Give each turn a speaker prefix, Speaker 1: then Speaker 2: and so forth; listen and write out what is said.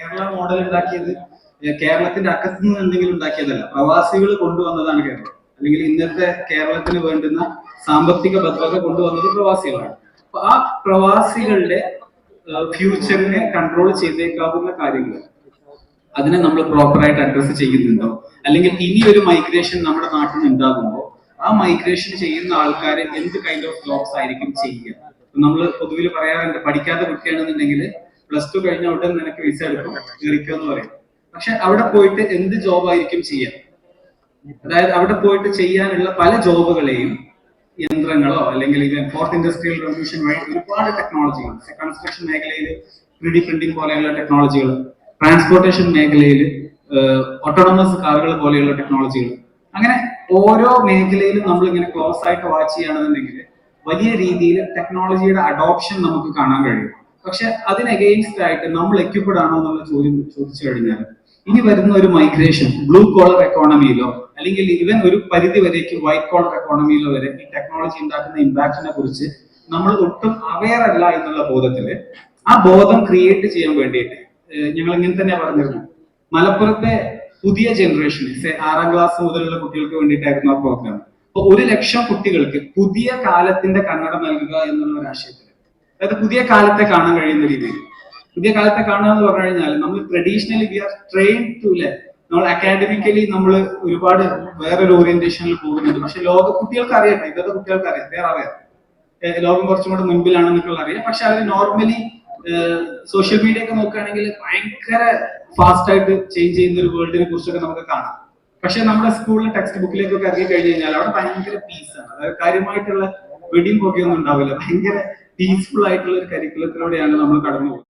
Speaker 1: Kerala model ഉണ്ടാക്കിയത് കേരളത്തിന്റെ അക്കത്ത് നിന്ന് എന്തെങ്കിലും ഉണ്ടാക്കിയതല്ല. പ്രവാസികൾ കൊണ്ടുവന്നതാണ് കേരളം. അല്ലെങ്കിൽ ഇന്നത്തെ കേരളത്തിന് വേണ്ടുന്ന സാമ്പത്തിക ഭദ്രത കൊണ്ടുവന്നത് പ്രവാസികളാണ്. അപ്പൊ ആ പ്രവാസികളുടെ ഫ്യൂച്ചറിനെ കൺട്രോൾ ചെയ്തേക്കാവുന്ന കാര്യങ്ങൾ അതിനെ നമ്മൾ പ്രോപ്പറായിട്ട് അഡ്രസ്സ് ചെയ്യുന്നുണ്ടോ? അല്ലെങ്കിൽ ഇനി ഒരു മൈഗ്രേഷൻ നമ്മുടെ നാട്ടിൽ നിന്ന് ഉണ്ടാകുമ്പോൾ ആ മൈഗ്രേഷൻ ചെയ്യുന്ന ആൾക്കാരെ എന്ത് കൈൻഡ് ഓഫ് ജോബ്സ് ആയിരിക്കും ചെയ്യുക? നമ്മൾ പൊതുവിൽ പറയാറുണ്ട് പഠിക്കാത്ത കുട്ടിയാണെന്നുണ്ടെങ്കിൽ പ്ലസ് ടു കഴിഞ്ഞ ഉടൻ നിനക്ക് വിസ എടുക്കും. കയറിക്കോ എന്ന് പറയും. പക്ഷെ അവിടെ പോയിട്ട് എന്ത് ജോബ് ആയിരിക്കും ചെയ്യാൻ? അതായത് അവിടെ പോയിട്ട് ചെയ്യാനുള്ള പല ജോബുകളെയും യന്ത്രങ്ങളോ അല്ലെങ്കിൽ ഫോർത്ത് ഇൻഡസ്ട്രിയൽ റവല്യൂഷൻ വഴി ഒരുപാട് ടെക്നോളജികൾ കൺസ്ട്രക്ഷൻ മേഖലയിൽ ത്രീ ഡി പ്രിന്റിംഗ് പോലെയുള്ള ടെക്നോളജികൾ ട്രാൻസ്പോർട്ടേഷൻ മേഖലയിൽ ഓട്ടോണമസ് കാറുകൾ പോലെയുള്ള ടെക്നോളജികൾ അങ്ങനെ ഓരോ മേഖലയിലും നമ്മൾ ഇങ്ങനെ ക്ലോസ് ആയിട്ട് വാച്ച് ചെയ്യുകയാണെന്നുണ്ടെങ്കിൽ വലിയ രീതിയിൽ ടെക്നോളജിയുടെ അഡോപ്ഷൻ നമുക്ക് കാണാൻ കഴിയും. പക്ഷെ അതിന് അഗെയിൻസ്റ്റ് ആയിട്ട് നമ്മൾ എക്യുപ്ഡ് ആണോ എന്നുള്ള ചോദ്യം ചോദിച്ചു കഴിഞ്ഞാൽ ഇനി വരുന്ന ഒരു മൈഗ്രേഷൻ ബ്ലൂ കോളർ എക്കോണമിയിലോ അല്ലെങ്കിൽ ഇവൻ ഒരു പരിധി വരേക്ക് വൈറ്റ് കോളർ എക്കോണമിയിലോ വരെ ഈ ടെക്നോളജി ഉണ്ടാക്കുന്ന ഇമ്പാക്റ്റിനെ കുറിച്ച് നമ്മൾ ഒട്ടും അവെയർ അല്ല എന്നുള്ള ബോധത്തിൽ ആ ബോധം ക്രിയേറ്റ് ചെയ്യാൻ വേണ്ടിയിട്ട് ഞങ്ങൾ ഇങ്ങനെ തന്നെ പറഞ്ഞിരുന്നു മലപ്പുറത്തെ പുതിയ ജനറേഷന് ആറാം ക്ലാസ് മുതലുള്ള കുട്ടികൾക്ക് വേണ്ടിയിട്ടായിരുന്നു ആ പ്രോഗ്രാം അപ്പൊ ഒരു ലക്ഷം കുട്ടികൾക്ക് പുതിയ കാലത്തിന്റെ കണ്ണട നൽകുക എന്നുള്ള ഒരു ആശയത്തിൽ അതായത് പുതിയ കാലത്തെ കാണാൻ കഴിയുന്ന രീതിയിൽ. പുതിയ കാലത്തെ കാണുക എന്ന് പറഞ്ഞു കഴിഞ്ഞാൽ നമ്മൾ traditionally we are train to ലെ നമ്മൾ അക്കാഡമിക്കലി നമ്മൾ ഒരുപാട് വേറൊരു ഓറിയന്റേഷനിൽ പോകുന്നുണ്ട്. പക്ഷെ ലോക കുട്ടികൾക്ക് അറിയട്ടെ ഇതൊക്കെ കുട്ടികൾക്ക് അറിയാം വേറെ അറിയാം. ലോകം കുറച്ചും കൂടെ മുൻപിലാണെന്നൊക്കെ അറിയാം. പക്ഷെ അവർ നോർമലി സോഷ്യൽ മീഡിയ ഒക്കെ നോക്കുകയാണെങ്കിൽ ഭയങ്കര ഫാസ്റ്റ് ആയിട്ട് ചേഞ്ച് ചെയ്യുന്ന ഒരു വേൾഡിനെ കുറിച്ചൊക്കെ നമുക്ക് കാണാം. പക്ഷെ നമ്മുടെ സ്കൂളിലെ ടെക്സ്റ്റ് ബുക്കിലേക്കൊക്കെ ഇറങ്ങി കഴിഞ്ഞു കഴിഞ്ഞാൽ അവിടെ ഭയങ്കര പീസാണ് അതായത് കാര്യമായിട്ടുള്ള വെടിയും പൊക്കെയൊന്നും ഉണ്ടാവില്ല. ഭയങ്കര പീസ്ഫുൾ ആയിട്ടുള്ള ഒരു കരിക്കുലത്തിലൂടെയാണ് നമ്മൾ കടന്നു പോകുന്നത്